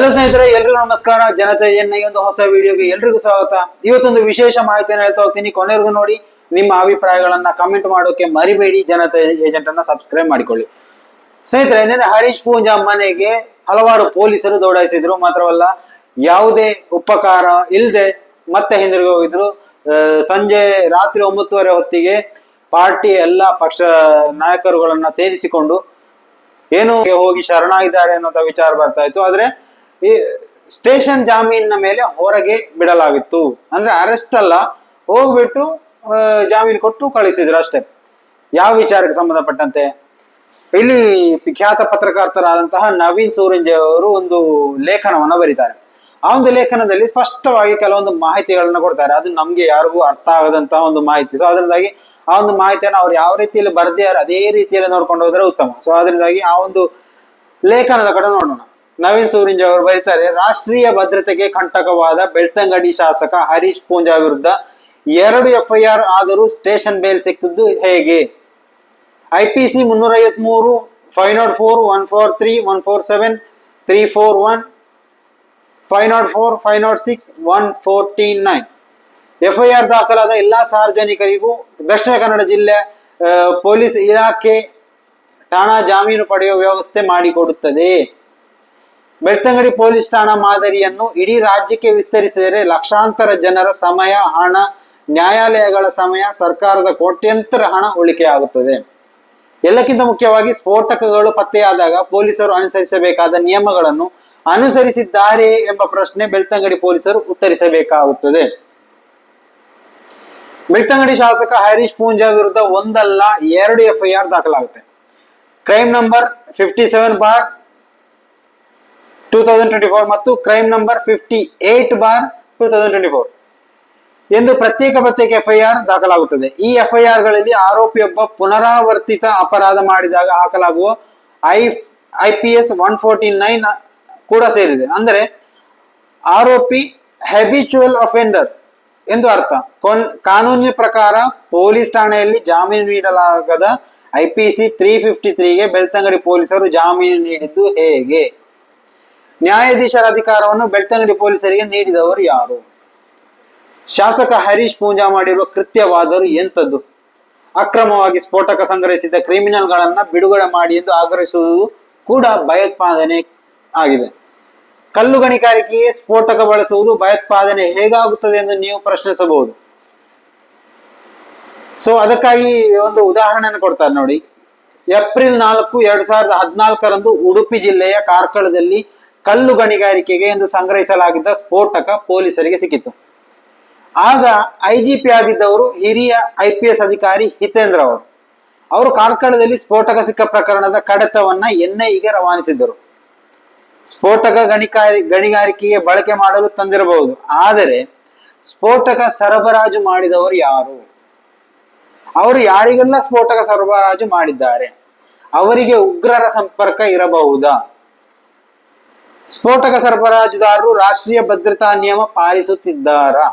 Hello ಸ್ನೇಹಿತರೆ, ಎಲ್ರಿಗೂ ನಮಸ್ಕಾರ. ಜನತೆ, ಎನ್ನ ಈ ಒಂದು ಹೊಸ ವಿಡಿಯೋಗೆ ಎಲ್ರಿಗೂ ಸ್ವಾಗತ. ಇವತ್ತೊಂದು ವಿಶೇಷ ಮಾಹಿತಿಯನ್ನು ಹೇಳ್ತಾ ಹೋಗ್ತೀನಿ. ಕೊನೆವರೆಗೂ ನೋಡಿ, ನಿಮ್ಮ ಅಭಿಪ್ರಾಯಗಳನ್ನ ಕಮೆಂಟ್ ಮಾಡೋಕೆ ಮರಿಬೇಡಿ. ಜನತೆ ಏಜೆಂಟ್ ಅನ್ನ ಸಬ್ಸ್ಕ್ರೈಬ್ ಮಾಡಿಕೊಳ್ಳಿ. ಸ್ನೇಹಿತರೆ, ನಿನ್ನೆ ಹರೀಶ್ ಪೂಂಜಾ ಮನೆಗೆ ಹಲವಾರು ಪೊಲೀಸರು ದೌಡಾಯಿಸಿದ್ರು. ಮಾತ್ರವಲ್ಲ, ಯಾವುದೇ ಉಪಕಾರ ಇಲ್ಲದೆ ಮತ್ತೆ ಹಿಂದಿರುಗಿ ಹೋಗಿದ್ರು. ಸಂಜೆ ರಾತ್ರಿ ಒಂಬತ್ತುವರೆ ಹೊತ್ತಿಗೆ ಪಾರ್ಟಿ ಎಲ್ಲ ಪಕ್ಷ ನಾಯಕರುಗಳನ್ನ ಸೇರಿಸಿಕೊಂಡು ಏನು ಹೋಗಿ ಶರಣಾಗಿದ್ದಾರೆ ಅನ್ನೋ ವಿಚಾರ ಬರ್ತಾ ಇತ್ತು. ಆದ್ರೆ ಈ ಸ್ಟೇಷನ್ ಜಾಮೀನಿನ ಮೇಲೆ ಹೊರಗೆ ಬಿಡಲಾಗಿತ್ತು. ಅಂದ್ರೆ ಅರೆಸ್ಟ್ ಅಲ್ಲ, ಹೋಗ್ಬಿಟ್ಟು ಜಾಮೀನು ಕೊಟ್ಟು ಕಳಿಸಿದ್ರು ಅಷ್ಟೇ. ಯಾವ ವಿಚಾರಕ್ಕೆ ಸಂಬಂಧಪಟ್ಟಂತೆ? ಇಲ್ಲಿ ವಿಖ್ಯಾತ ಪತ್ರಕರ್ತರಾದಂತಹ ನವೀನ್ ಸೂರಂಜೆ ಅವರು ಒಂದು ಲೇಖನವನ್ನು ಬರೀತಾರೆ. ಆ ಒಂದು ಲೇಖನದಲ್ಲಿ ಸ್ಪಷ್ಟವಾಗಿ ಕೆಲವೊಂದು ಮಾಹಿತಿಗಳನ್ನ ಕೊಡ್ತಾರೆ. ಅದು ನಮ್ಗೆ ಯಾರಿಗೂ ಅರ್ಥ ಆಗದಂತಹ ಒಂದು ಮಾಹಿತಿ. ಸೊ ಅದರಿಂದಾಗಿ ಆ ಒಂದು ಮಾಹಿತಿಯನ್ನು ಅವ್ರು ಯಾವ ರೀತಿಯಲ್ಲಿ ಬರ್ದಿದ್ದಾರೆ, ಅದೇ ರೀತಿಯಲ್ಲಿ ನೋಡ್ಕೊಂಡು ಹೋದ್ರೆ ಉತ್ತಮ. ಸೊ ಅದರಿಂದಾಗಿ ಆ ಒಂದು ಲೇಖನದ ಕಡೆ ನೋಡೋಣ. ನವೀನ್ ಸೂರಿಂಜ್ ಅವರು ಬರೀತಾರೆ, ರಾಷ್ಟ್ರೀಯ ಭದ್ರತೆಗೆ ಕಂಟಕವಾದ ಬೆಳ್ತಂಗಡಿ ಶಾಸಕ ಹರೀಶ್ ಪೂಂಜಾ ವಿರುದ್ಧ ಎರಡು ಎಫ್ಐಆರ್ ಆದರೂ ಸ್ಟೇಷನ್ ಬೇಲ್ ಸಿಕ್ಕಿದ್ದು ಹೇಗೆ? ಐಪಿಸಿ ಮುನ್ನೂರ ಐವತ್ಮೂರು five nought four, one four three, one four seven, three four one, five nought four, five nought six, one fourteen nine. FIR ದಾಖಲಾದ ಎಲ್ಲಾ ಸಾರ್ವಜನಿಕರಿಗೂ ದಕ್ಷಿಣ ಕನ್ನಡ ಜಿಲ್ಲೆ ಪೊಲೀಸ್ ಇಲಾಖೆ ಠಾಣಾ ಜಾಮೀನು ಪಡೆಯುವ ವ್ಯವಸ್ಥೆ ಮಾಡಿಕೊಡುತ್ತದೆ. ಬೆಳ್ತಂಗಡಿ ಪೊಲೀಸ್ ಠಾಣಾ ಮಾದರಿಯನ್ನು ಇಡೀ ರಾಜ್ಯಕ್ಕೆ ವಿಸ್ತರಿಸಿದರೆ ಲಕ್ಷಾಂತರ ಜನರ ಸಮಯ, ಹಣ, ನ್ಯಾಯಾಲಯಗಳ ಸಮಯ, ಸರ್ಕಾರದ ಕೋಟ್ಯಂತರ ಹಣ ಉಳಿಕೆಯಾಗುತ್ತದೆ. ಎಲ್ಲಕ್ಕಿಂತ ಮುಖ್ಯವಾಗಿ ಸ್ಫೋಟಕಗಳು ಪತ್ತೆಯಾದಾಗ ಪೊಲೀಸರು ಅನುಸರಿಸಬೇಕಾದ ನಿಯಮಗಳನ್ನು ಅನುಸರಿಸಿದ್ದಾರೆ ಎಂಬ ಪ್ರಶ್ನೆ ಬೆಳ್ತಂಗಡಿ ಪೊಲೀಸರು ಉತ್ತರಿಸಬೇಕಾಗುತ್ತದೆ. ಬೆಳ್ತಂಗಡಿ ಶಾಸಕ ಹರೀಶ್ ಪೂಂಜಾ ವಿರುದ್ಧ ಒಂದಲ್ಲ ಎರಡು FIR ದಾಖಲಾಗುತ್ತೆ. Crime number fifty seven bar thousand twenty four ಮತ್ತು crime number fifty eight bar two thousand twenty four ಎಂದು ಪ್ರತ್ಯೇಕ ಪ್ರತ್ಯೇಕ ಎಫ್ಐಆರ್ ದಾಖಲಾಗುತ್ತದೆ. ಈ ಎಫ್ಐಆರ್ಗಳಲ್ಲಿ ಆರೋಪಿಯೊಬ್ಬ ಪುನರಾವರ್ತಿತ ಅಪರಾಧ ಮಾಡಿದಾಗ ಹಾಕಲಾಗುವ I I P S one forty nine ಕೂಡ ಸೇರಿದೆ. ಅಂದರೆ ಆರೋಪಿ ಹ್ಯಾಬಿಚುವಲ್ ಅಫೆಂಡರ್ ಎಂದು ಅರ್ಥ. ಕೊನ್, ಕಾನೂನಿನ ಪ್ರಕಾರ ಪೊಲೀಸ್ ಠಾಣೆಯಲ್ಲಿ ಜಾಮೀನು ನೀಡಲಾಗದ I P C three fifty ತ್ರೀಗೆ Belthangady ಪೊಲೀಸರು ಜಾಮೀನು ನೀಡಿದ್ದು ಹೇಗೆ? ನ್ಯಾಯಾಧೀಶರ ಅಧಿಕಾರವನ್ನು ಬೆಳ್ತಂಗಡಿ ಪೊಲೀಸರಿಗೆ ನೀಡಿದವರು ಯಾರು? ಶಾಸಕ ಹರೀಶ್ ಪೂಂಜಾ ಮಾಡಿರುವ ಕೃತ್ಯವಾದರೂ ಎಂಥದ್ದು? ಅಕ್ರಮವಾಗಿ ಸ್ಫೋಟಕ ಸಂಗ್ರಹಿಸಿದ ಕ್ರಿಮಿನಲ್ಗಳನ್ನ ಬಿಡುಗಡೆ ಮಾಡಿ ಎಂದು ಆಗ್ರಹಿಸುವುದು ಕೂಡ ಭಯೋತ್ಪಾದನೆ ಆಗಿದೆ. ಕಲ್ಲು ಗಣಿಗಾರಿಕೆಗೆ ಸ್ಫೋಟಕ ಬಳಸುವುದು ಭಯೋತ್ಪಾದನೆ ಹೇಗಾಗುತ್ತದೆ ಎಂದು ನೀವು ಪ್ರಶ್ನಿಸಬಹುದು. ಸೊ ಅದಕ್ಕಾಗಿ ಒಂದು ಉದಾಹರಣೆಯನ್ನು ಕೊಡ್ತಾರೆ ನೋಡಿ. ಏಪ್ರಿಲ್ ನಾಲ್ಕು, ಎರಡ್ ಸಾವಿರದ ಹದಿನಾಲ್ಕರಂದು ಉಡುಪಿ ಜಿಲ್ಲೆಯ ಕಾರ್ಕಳದಲ್ಲಿ ಕಲ್ಲು ಗಣಿಗಾರಿಕೆಗೆ ಎಂದು ಸಂಗ್ರಹಿಸಲಾಗಿದ್ದ ಸ್ಫೋಟಕ ಪೊಲೀಸರಿಗೆ ಸಿಕ್ಕಿತು ಆಗ ಐಜಿಪಿ ಆಗಿದ್ದವರು ಹಿರಿಯ ಐ ಪಿ ಎಸ್ ಅಧಿಕಾರಿ ಹಿತೇಂದ್ರ ಅವರು. ಅವರು ಕಾರ್ಕಳದಲ್ಲಿ ಸ್ಫೋಟಕ ಸಿಕ್ಕ ಪ್ರಕರಣದ ಕಡತವನ್ನ ಎನ್ಐಗೆ ರವಾನಿಸಿದ್ದರು. ಸ್ಫೋಟಕ ಗಣಿಕಾರಿ, ಗಣಿಗಾರಿಕೆಗೆ ಬಳಕೆ ಮಾಡಲು ತಂದಿರಬಹುದು. ಆದರೆ ಸ್ಫೋಟಕ ಸರಬರಾಜು ಮಾಡಿದವರು ಯಾರು? ಅವರು ಯಾರಿಗೆಲ್ಲ ಸ್ಫೋಟಕ ಸರಬರಾಜು ಮಾಡಿದ್ದಾರೆ? ಅವರಿಗೆ ಉಗ್ರರ ಸಂಪರ್ಕ ಇರಬಹುದಾ? ಸ್ಫೋಟಕ ಸರಬರಾಜುದಾರರು ರಾಷ್ಟ್ರೀಯ ಭದ್ರತಾ ನಿಯಮ ಪಾಲಿಸುತ್ತಿದ್ದಾರಾ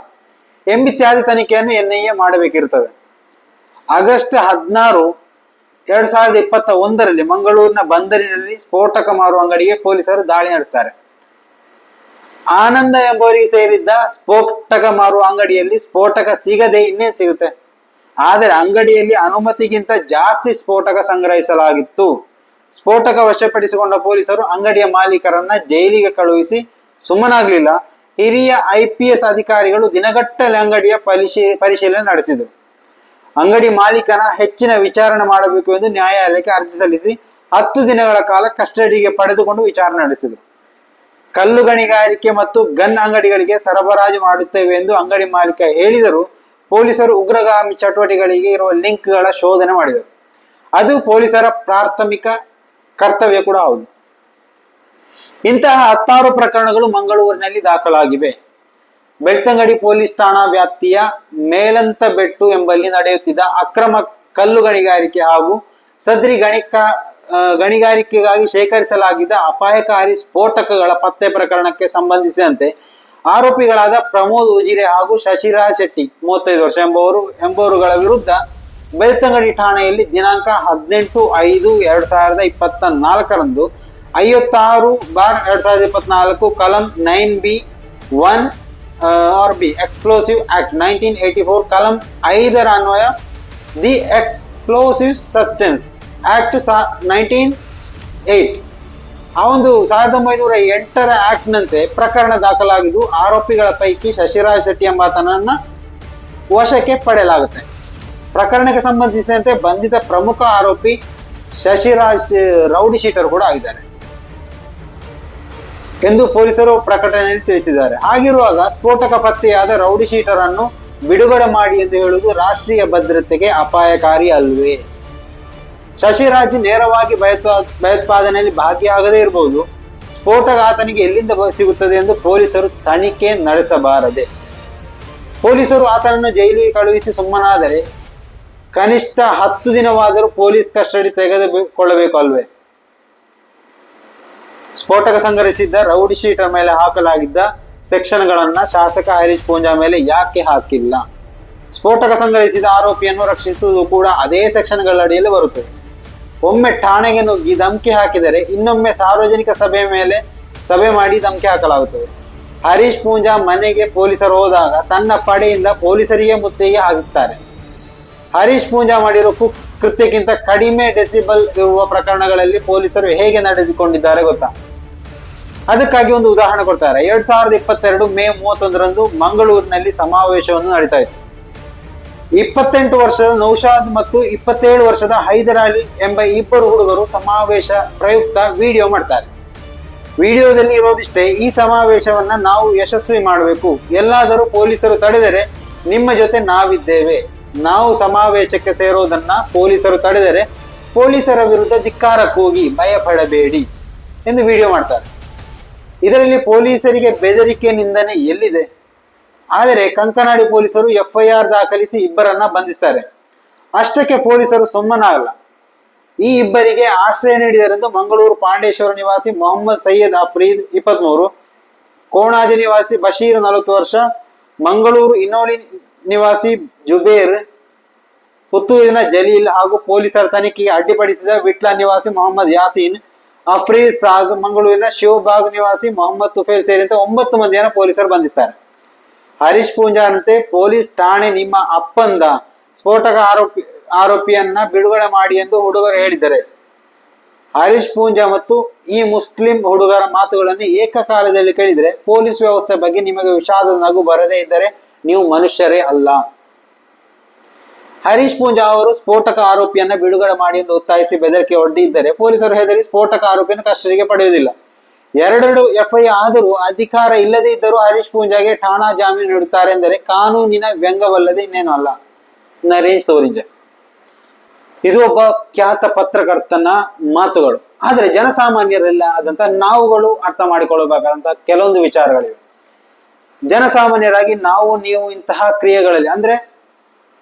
ಎಂಬಿತ್ಯಾದಿ ತನಿಖೆಯನ್ನು ಎನ್ಐಎ ಮಾಡಬೇಕಿರುತ್ತದೆ. ಆಗಸ್ಟ್ ಹದಿನಾರು ಎರಡ್ ಸಾವಿರದ ಇಪ್ಪತ್ತ ಒಂದರಲ್ಲಿ ಮಂಗಳೂರಿನ ಬಂದರಿನಲ್ಲಿ ಸ್ಫೋಟಕ ಮಾರುವ ಅಂಗಡಿಗೆ ಪೊಲೀಸರು ದಾಳಿ ನಡೆಸ್ತಾರೆ. ಆನಂದ ಎಂಬುವರಿಗೆ ಸೇರಿದ್ದ ಸ್ಫೋಟಕ ಮಾರುವ ಅಂಗಡಿಯಲ್ಲಿ ಸ್ಫೋಟಕ ಸಿಗದೆ ಇನ್ನೇನ್ ಸಿಗುತ್ತೆ? ಆದರೆ ಅಂಗಡಿಯಲ್ಲಿ ಅನುಮತಿಗಿಂತ ಜಾಸ್ತಿ ಸ್ಫೋಟಕ ಸಂಗ್ರಹಿಸಲಾಗಿತ್ತು. ಸ್ಫೋಟಕ ವಶಪಡಿಸಿಕೊಂಡ ಪೊಲೀಸರು ಅಂಗಡಿಯ ಮಾಲೀಕರನ್ನ ಜೈಲಿಗೆ ಕಳುಹಿಸಿ ಸುಮ್ಮನಾಗಲಿಲ್ಲ. ಹಿರಿಯ ಐ ಪಿ ಎಸ್ ಅಧಿಕಾರಿಗಳು ದಿನಗಟ್ಟಲೆ ಅಂಗಡಿಯ ಪರಿಶೀ ಪರಿಶೀಲನೆ ನಡೆಸಿದರು. ಅಂಗಡಿ ಮಾಲೀಕನ ಹೆಚ್ಚಿನ ವಿಚಾರಣೆ ಮಾಡಬೇಕು ಎಂದು ನ್ಯಾಯಾಲಯಕ್ಕೆ ಅರ್ಜಿ ಸಲ್ಲಿಸಿ ಹತ್ತು ದಿನಗಳ ಕಾಲ ಕಸ್ಟಡಿಗೆ ಪಡೆದುಕೊಂಡು ವಿಚಾರಣೆ ನಡೆಸಿದರು. ಕಲ್ಲು ಗಣಿಗಾರಿಕೆ ಮತ್ತು ಗನ್ ಅಂಗಡಿಗಳಿಗೆ ಸರಬರಾಜು ಮಾಡುತ್ತೇವೆ ಎಂದು ಅಂಗಡಿ ಮಾಲೀಕ ಹೇಳಿದರು ಪೊಲೀಸರು ಉಗ್ರಗಾಮಿ ಚಟುವಟಿಕೆಗಳಿಗೆ ಇರುವ ಲಿಂಕ್ಗಳ ಶೋಧನೆ ಮಾಡಿದರು. ಅದು ಪೊಲೀಸರ ಪ್ರಾಥಮಿಕ ಕರ್ತವ್ಯ ಕೂಡ ಹೌದು. ಇಂತಹ ಹತ್ತಾರು ಪ್ರಕರಣಗಳು ಮಂಗಳೂರಿನಲ್ಲಿ ದಾಖಲಾಗಿವೆ. ಬೆಳ್ತಂಗಡಿ ಪೊಲೀಸ್ ಠಾಣಾ ವ್ಯಾಪ್ತಿಯ ಮೇಲಂತ ಬೆಟ್ಟು ಎಂಬಲ್ಲಿ ನಡೆಯುತ್ತಿದ್ದ ಅಕ್ರಮ ಕಲ್ಲು ಗಣಿಗಾರಿಕೆ ಹಾಗೂ ಸದ್ರಿ ಗಣಿಕ ಗಣಿಗಾರಿಕೆಗಾಗಿ ಶೇಖರಿಸಲಾಗಿದ್ದ ಅಪಾಯಕಾರಿ ಸ್ಫೋಟಕಗಳ ಪತ್ತೆ ಪ್ರಕರಣಕ್ಕೆ ಸಂಬಂಧಿಸಿದಂತೆ ಆರೋಪಿಗಳಾದ ಪ್ರಮೋದ್ ಉಜಿರೆ ಹಾಗೂ ಶಶಿರಾಜ್ ಶೆಟ್ಟಿ, ಮೂವತ್ತೈದು ವರ್ಷ ಎಂಬುವರು, ಎಂಬುವರುಗಳ ವಿರುದ್ಧ ಬೆಳ್ತಂಗಡಿ ಠಾಣೆಯಲ್ಲಿ ದಿನಾಂಕ ಹದಿನೆಂಟು ಐದು ಎರಡ್ ಸಾವಿರದ ಇಪ್ಪತ್ತ ನಾಲ್ಕರಂದು ಐವತ್ತಾರು ಬಾರ್ ಎರಡ್ ಸಾವಿರದ ಇಪ್ಪತ್ನಾಲ್ಕು ಕಲಂ nine B one R B explosive act nineteen eighty four ಕಲಂ ಐದರ ಅನ್ವಯ the explosive substance act nineteen eight ಆ ಒಂದು ಸಾವಿರದ ಒಂಬೈನೂರ ಎಂಟರ ಆಕ್ಟ್ನಂತೆ ಪ್ರಕರಣ ದಾಖಲಾಗಿದ್ದು ಆರೋಪಿಗಳ ಪೈಕಿ ಶಶಿರಾಜ್ ಶೆಟ್ಟಿ ಎಂಬಾತನನ್ನು ವಶಕ್ಕೆ ಪಡೆಯಲಾಗುತ್ತೆ. ಪ್ರಕರಣಕ್ಕೆ ಸಂಬಂಧಿಸಿದಂತೆ ಬಂಧಿತ ಪ್ರಮುಖ ಆರೋಪಿ ಶಶಿರಾಜ್ ರೌಡಿ ಶೀಟರ್ ಕೂಡ ಆಗಿದ್ದಾರೆ. ಎಂದು ಪೊಲೀಸರು ಪ್ರಕಟಣೆಯಲ್ಲಿ ತಿಳಿಸಿದ್ದಾರೆ. ಹಾಗಿರುವಾಗ ಸ್ಫೋಟಕ ಪತ್ತೆಯಾದ ರೌಡಿ ಶೀಟರ್ ಅನ್ನು ಬಿಡುಗಡೆ ಮಾಡಿ ಎಂದು ಹೇಳುವುದು ರಾಷ್ಟ್ರೀಯ ಭದ್ರತೆಗೆ ಅಪಾಯಕಾರಿ ಅಲ್ವೇ? ಶಶಿರಾಜ್ ನೇರವಾಗಿ ಭಯೋತ್ಪಾ, ಭಯೋತ್ಪಾದನೆಯಲ್ಲಿ ಭಾಗಿಯಾಗದೇ ಇರಬಹುದು. ಸ್ಫೋಟಕ ಆತನಿಗೆ ಎಲ್ಲಿಂದ ಸಿಗುತ್ತದೆ ಎಂದು ಪೊಲೀಸರು ತನಿಖೆ ನಡೆಸಬಾರದೆ. ಪೊಲೀಸರು ಆತನನ್ನು ಜೈಲಿಗೆ ಕಳುಹಿಸಿ ಸುಮ್ಮನಾದರೆ ಕನಿಷ್ಠ ಹತ್ತು ದಿನವಾದರೂ ಪೊಲೀಸ್ ಕಸ್ಟಡಿ ತೆಗೆದುಕೊಳ್ಳಬೇಕು ಅಲ್ವೇ ಸ್ಫೋಟಕ ಸಂಗ್ರಹಿಸಿದ್ದ ರೌಡಿ ಶೀಟರ್ ಮೇಲೆ ಹಾಕಲಾಗಿದ್ದ ಸೆಕ್ಷನ್ಗಳನ್ನ ಶಾಸಕ ಹರೀಶ್ ಪೂಂಜಾ ಮೇಲೆ ಯಾಕೆ ಹಾಕಿಲ್ಲ? ಸ್ಫೋಟಕ ಸಂಗ್ರಹಿಸಿದ ಆರೋಪಿಯನ್ನು ರಕ್ಷಿಸುವುದು ಕೂಡ ಅದೇ ಸೆಕ್ಷನ್ಗಳ ಅಡಿಯಲ್ಲಿ ಬರುತ್ತದೆ ಒಮ್ಮೆ ಠಾಣೆಗೆ ನುಗ್ಗಿ ಧಮಕಿ ಹಾಕಿದರೆ ಇನ್ನೊಮ್ಮೆ ಸಾರ್ವಜನಿಕ ಸಭೆ ಮೇಲೆ ಸಭೆ ಮಾಡಿ ಧಮಕಿ ಹಾಕಲಾಗುತ್ತದೆ. ಹರೀಶ್ ಪೂಂಜಾ ಮನೆಗೆ ಪೊಲೀಸರು ಹೋದಾಗ ತನ್ನ ಪಡೆಯಿಂದ ಪೊಲೀಸರಿಗೆ ಮುತ್ತಿಗೆ ಹಾಕಿಸ್ತಾರೆ. ಹರೀಶ್ ಪೂಂಜಾ ಮಾಡಿರೋ ಕು- ಕೃತ್ಯಕ್ಕಿಂತ ಕಡಿಮೆ ಡೆಸಿಬಲ್ ಇರುವ ಪ್ರಕರಣಗಳಲ್ಲಿ ಪೊಲೀಸರು ಹೇಗೆ ನಡೆದುಕೊಂಡಿದ್ದಾರೆ ಗೊತ್ತಾ? ಅದಕ್ಕಾಗಿ ಒಂದು ಉದಾಹರಣೆ ಕೊಡ್ತಾರೆ. ಎರಡ್ ಸಾವಿರದ ಇಪ್ಪತ್ತೆರಡು ಮೇ ಮೂವತ್ತೊಂದರಂದು ಮಂಗಳೂರಿನಲ್ಲಿ ಸಮಾವೇಶವನ್ನು ನಡೀತಾ ಇತ್ತು. ಇಪ್ಪತ್ತೆಂಟು ವರ್ಷದ ನೌಶಾದ್ ಮತ್ತು ಇಪ್ಪತ್ತೇಳು ವರ್ಷದ ಹೈದರ್ ಅಲಿ ಎಂಬ ಇಬ್ಬರು ಹುಡುಗರು ಸಮಾವೇಶ ಪ್ರಯುಕ್ತ ವಿಡಿಯೋ ಮಾಡ್ತಾರೆ. ವಿಡಿಯೋದಲ್ಲಿ ಇರೋದಿಷ್ಟೇ, ಈ ಸಮಾವೇಶವನ್ನ ನಾವು ಯಶಸ್ವಿ ಮಾಡಬೇಕು. ಎಲ್ಲಾದರೂ ಪೊಲೀಸರು ತಡೆದರೆ ನಿಮ್ಮ ಜೊತೆ ನಾವಿದ್ದೇವೆ. ನಾವು ಸಮಾವೇಶಕ್ಕೆ ಸೇರೋದನ್ನ ಪೊಲೀಸರು ತಡೆದರೆ ಪೊಲೀಸರ ವಿರುದ್ಧ ಧಿಕ್ಕಾರ ಕೂಗಿ ಭಯ ಪಡಬೇಡಿ ಎಂದು ವಿಡಿಯೋ ಮಾಡ್ತಾರೆ. ಇದರಲ್ಲಿ ಪೊಲೀಸರಿಗೆ ಬೆದರಿಕೆ ನಿಂದನೆ ಎಲ್ಲಿದೆ? ಆದರೆ ಕಂಕನಾಡಿ ಪೊಲೀಸರು ಎಫ್ಐಆರ್ ದಾಖಲಿಸಿ ಇಬ್ಬರನ್ನ ಬಂಧಿಸ್ತಾರೆ. ಅಷ್ಟಕ್ಕೆ ಪೊಲೀಸರು ಸುಮ್ಮನಾಗಲ್ಲ. ಈ ಇಬ್ಬರಿಗೆ ಆಶ್ರಯ ನೀಡಿದರೆಂದು ಮಂಗಳೂರು ಪಾಂಡೇಶ್ವರ ನಿವಾಸಿ ಮೊಹಮ್ಮದ್ ಸೈಯದ್ ಅಫ್ರೀದ್ ಇಪ್ಪತ್ಮೂರು, ಕೋಣಾಜಿ ನಿವಾಸಿ ಬಶೀರ್ ನಲವತ್ತು ವರ್ಷ, ಮಂಗಳೂರು ಇನ್ನೋಳಿ ನಿವಾಸಿ ಜುಬೇರ್ ಪುತ್ತೂರಿನ ಜಲೀಲ್ ಹಾಗೂ ಪೊಲೀಸರ ತನಿಖೆಗೆ ಅಡ್ಡಿಪಡಿಸಿದ ವಿಟ್ಲ ನಿವಾಸಿ ಮೊಹಮ್ಮದ್ ಯಾಸೀನ್ ಅಫ್ರೀಜ್ ಸಾಗ್ ಮಂಗಳೂರಿನ ಶಿವಬಾಗ್ ನಿವಾಸಿ ಮೊಹಮ್ಮದ್ ತುಫೇಲ್ ಸೇರಿದಂತೆ ಒಂಬತ್ತು ಮಂದಿಯನ್ನು ಪೊಲೀಸರು ಬಂಧಿಸ್ತಾರೆ ಹರೀಶ್ ಪೂಂಜಾರಂತೆ ಪೊಲೀಸ್ ಠಾಣೆ ನಿಮ್ಮ ಅಪ್ಪಂದ ಸ್ಫೋಟಕ ಆರೋಪಿ, ಆರೋಪಿಯನ್ನ ಬಿಡುಗಡೆ ಮಾಡಿ ಎಂದು ಹುಡುಗರು ಹೇಳಿದ್ದಾರೆ. ಹರೀಶ್ ಪೂಂಜಾ ಮತ್ತು ಈ ಮುಸ್ಲಿಂ ಹುಡುಗರ ಮಾತುಗಳನ್ನು ಏಕಕಾಲದಲ್ಲಿ ಕೇಳಿದರೆ ಪೊಲೀಸ್ ವ್ಯವಸ್ಥೆ ಬಗ್ಗೆ ನಿಮಗೆ ವಿಷಾದ ನಗು ಬರದೇ ಇದ್ದರೆ ನೀವು ಮನುಷ್ಯರೇ ಅಲ್ಲ. ಹರೀಶ್ ಪೂಂಜಾ ಅವರು ಸ್ಫೋಟಕ ಆರೋಪಿಯನ್ನ ಬಿಡುಗಡೆ ಮಾಡಿ ಎಂದು ಒತ್ತಾಯಿಸಿ ಬೆದರಿಕೆ ಒಡ್ಡಿದ್ದರೆ ಪೊಲೀಸರು ಹೆದರಿ ಸ್ಫೋಟಕ ಆರೋಪಿಯನ್ನು ಕಸ್ಟಡಿಗೆ ಪಡೆಯುವುದಿಲ್ಲ. ಎರಡೆರಡು ಎಫ್ಐ ಆದರೂ ಅಧಿಕಾರ ಇಲ್ಲದೇ ಇದ್ದರೂ ಹರೀಶ್ ಪೂಂಜಾಗೆ ಠಾಣಾ ಜಾಮೀನು ನೀಡುತ್ತಾರೆ ಎಂದರೆ ಕಾನೂನಿನ ವ್ಯಂಗವಲ್ಲದೆ ಇನ್ನೇನು ಅಲ್ಲ. ನರೇಶ್ ಸೋರಿಂಜ ಇದು ಒಬ್ಬ ಖ್ಯಾತ ಪತ್ರಕರ್ತನ ಮಾತುಗಳು. ಆದರೆ ಜನಸಾಮಾನ್ಯರೆಲ್ಲ ಆದಂತ ನಾವುಗಳು ಅರ್ಥ ಮಾಡಿಕೊಳ್ಳಬೇಕಾದಂತ ಕೆಲವೊಂದು ವಿಚಾರಗಳಿವೆ. ಜನಸಾಮಾನ್ಯರಾಗಿ ನಾವು, ನೀವು ಇಂತಹ ಕ್ರಿಯೆಗಳಲ್ಲಿ, ಅಂದ್ರೆ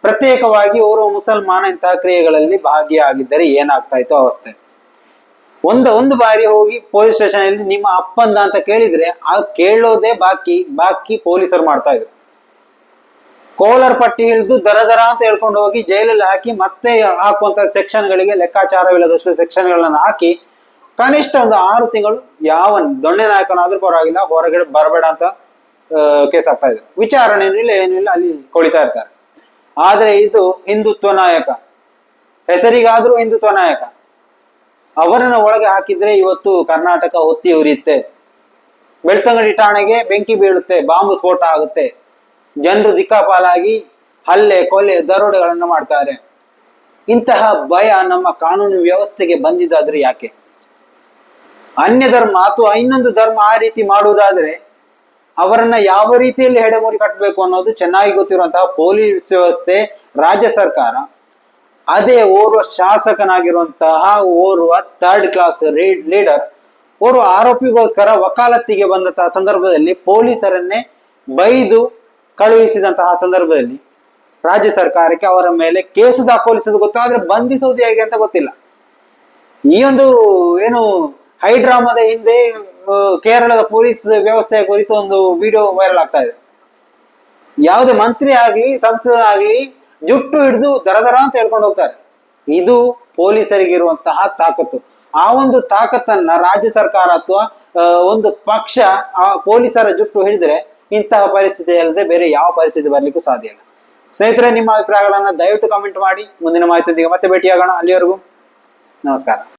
ಪ್ರತ್ಯೇಕವಾಗಿ ಅವರು ಮುಸಲ್ಮಾನ ಇಂತಹ ಕ್ರಿಯೆಗಳಲ್ಲಿ ಭಾಗಿಯಾಗಿದ್ದರೆ ಏನಾಗ್ತಾ ಇತ್ತು ಅವಸ್ಥೆ? ಒಂದು ಒಂದು ಬಾರಿ ಹೋಗಿ ಪೊಲೀಸ್ ಸ್ಟೇಷನ್ ಅಲ್ಲಿ ನಿಮ್ಮ ಅಪ್ಪಂದ ಅಂತ ಕೇಳಿದ್ರೆ, ಆ ಕೇಳೋದೇ ಬಾಕಿ ಬಾಕಿ ಪೊಲೀಸರು ಮಾಡ್ತಾ ಇದ್ರು. ಕೋಲರ್ ಪಟ್ಟಿ ಹಿಡಿದು ದರ ದರ ಅಂತ ಹೇಳ್ಕೊಂಡು ಹೋಗಿ ಜೈಲಲ್ಲಿ ಹಾಕಿ ಮತ್ತೆ ಹಾಕುವಂತ ಸೆಕ್ಷನ್ಗಳಿಗೆ ಲೆಕ್ಕಾಚಾರವಿಲ್ಲದಷ್ಟು ಸೆಕ್ಷನ್ಗಳನ್ನ ಹಾಕಿ ಕನಿಷ್ಠ ಒಂದು ಆರು ತಿಂಗಳು ಯಾವ ದೊಣ್ಣೆ ನಾಯಕನಾದ್ರೂ ಪರವಾಗಿಲ್ಲ, ಹೊರಗಡೆ ಬರಬೇಡ ಅಂತ ಕೇಸ್ ಆಗ್ತಾ ಇದೆ. ವಿಚಾರಣೆ ಏನಿಲ್ಲ ಏನಿಲ್ಲ, ಅಲ್ಲಿ ಕೊಳಿತಾ ಇರ್ತಾರೆ. ಆದ್ರೆ ಇದು ಹಿಂದುತ್ವ ನಾಯಕ. ಹೆಸರಿಗಾದ್ರೂ ಹಿಂದುತ್ವ ನಾಯಕ. ಅವರನ್ನ ಒಳಗೆ ಹಾಕಿದ್ರೆ ಇವತ್ತು ಕರ್ನಾಟಕ ಒತ್ತಿ ಉರಿಯುತ್ತೆ. ಬೆಳ್ತಂಗಡಿ ಠಾಣೆಗೆ ಬೆಂಕಿ ಬೀಳುತ್ತೆ, ಬಾಂಬ್ ಸ್ಫೋಟ ಆಗುತ್ತೆ. ಜನರು ದಿಕ್ಕಾಪಾಲಾಗಿ ಹಲ್ಲೆ, ಕೊಲೆ, ದರೋಡೆಗಳನ್ನು ಮಾಡ್ತಾರೆ. ಇಂತಹ ಭಯ ನಮ್ಮ ಕಾನೂನು ವ್ಯವಸ್ಥೆಗೆ ಬಂದಿದ್ದಾದ್ರೂ ಯಾಕೆ? ಅನ್ಯ ಧರ್ಮ ಅಥವಾ ಇನ್ನೊಂದು ಧರ್ಮ ಆ ರೀತಿ ಮಾಡುವುದಾದ್ರೆ ಅವರನ್ನ ಯಾವ ರೀತಿಯಲ್ಲಿ ಹೆಡೆಮೂರಿ ಕಟ್ಟಬೇಕು ಅನ್ನೋದು ಚೆನ್ನಾಗಿ ಗೊತ್ತಿರುವಂತಹ ಪೊಲೀಸ್ ವ್ಯವಸ್ಥೆ ರಾಜ್ಯ ಸರ್ಕಾರ, ಅದೇ ಓರ್ವ ಶಾಸಕನಾಗಿರುವಂತಹ ಓರ್ವ ಥರ್ಡ್ ಕ್ಲಾಸ್ ಲೀಡರ್ ಓರ್ವ ಆರೋಪಿಗೋಸ್ಕರ ವಕಾಲತ್ತಿಗೆ ಬಂದಂತಹ ಸಂದರ್ಭದಲ್ಲಿ ಪೊಲೀಸರನ್ನೇ ಬೈದು ಕಳುಹಿಸಿದಂತಹ ಸಂದರ್ಭದಲ್ಲಿ ರಾಜ್ಯ ಸರ್ಕಾರಕ್ಕೆ ಅವರ ಮೇಲೆ ಕೇಸು ದಾಖಲಿಸುವುದು ಗೊತ್ತು, ಆದ್ರೆ ಬಂಧಿಸುವುದು ಹೇಗೆ ಅಂತ ಗೊತ್ತಿಲ್ಲ. ಈ ಒಂದು ಏನು ಹೈಡ್ರಾಮಾದ ಹಿಂದೆ ಕೇರಳದ ಪೊಲೀಸ್ ವ್ಯವಸ್ಥೆಯ ಕುರಿತು ಒಂದು ವಿಡಿಯೋ ವೈರಲ್ ಆಗ್ತಾ ಇದೆ. ಯಾವುದೇ ಮಂತ್ರಿ ಆಗ್ಲಿ, ಸಂಸದ ಆಗ್ಲಿ, ಜುಟ್ಟು ಹಿಡಿದು ದರ ದರ ಅಂತ ಹೇಳ್ಕೊಂಡು ಹೋಗ್ತಾರೆ. ಇದು ಪೊಲೀಸರಿಗಿರುವಂತಹ ತಾಕತ್ತು. ಆ ಒಂದು ತಾಕತ್ತನ್ನ ರಾಜ್ಯ ಸರ್ಕಾರ ಅಥವಾ ಒಂದು ಪಕ್ಷ, ಆ, ಪೊಲೀಸರ ಜುಟ್ಟು ಹಿಡಿದ್ರೆ ಇಂತಹ ಪರಿಸ್ಥಿತಿ ಅಲ್ಲದೆ ಬೇರೆ ಯಾವ ಪರಿಸ್ಥಿತಿ ಬರ್ಲಿಕ್ಕೂ ಸಾಧ್ಯ ಇಲ್ಲ. ಸ್ನೇಹಿತರೆ, ನಿಮ್ಮ ಅಭಿಪ್ರಾಯಗಳನ್ನ ದಯವಿಟ್ಟು ಕಮೆಂಟ್ ಮಾಡಿ. ಮುಂದಿನ ಮಾಹಿತಿಯೊಂದಿಗೆ ಮತ್ತೆ ಭೇಟಿಯಾಗೋಣ. ಅಲ್ಲಿವರೆಗೂ ನಮಸ್ಕಾರ.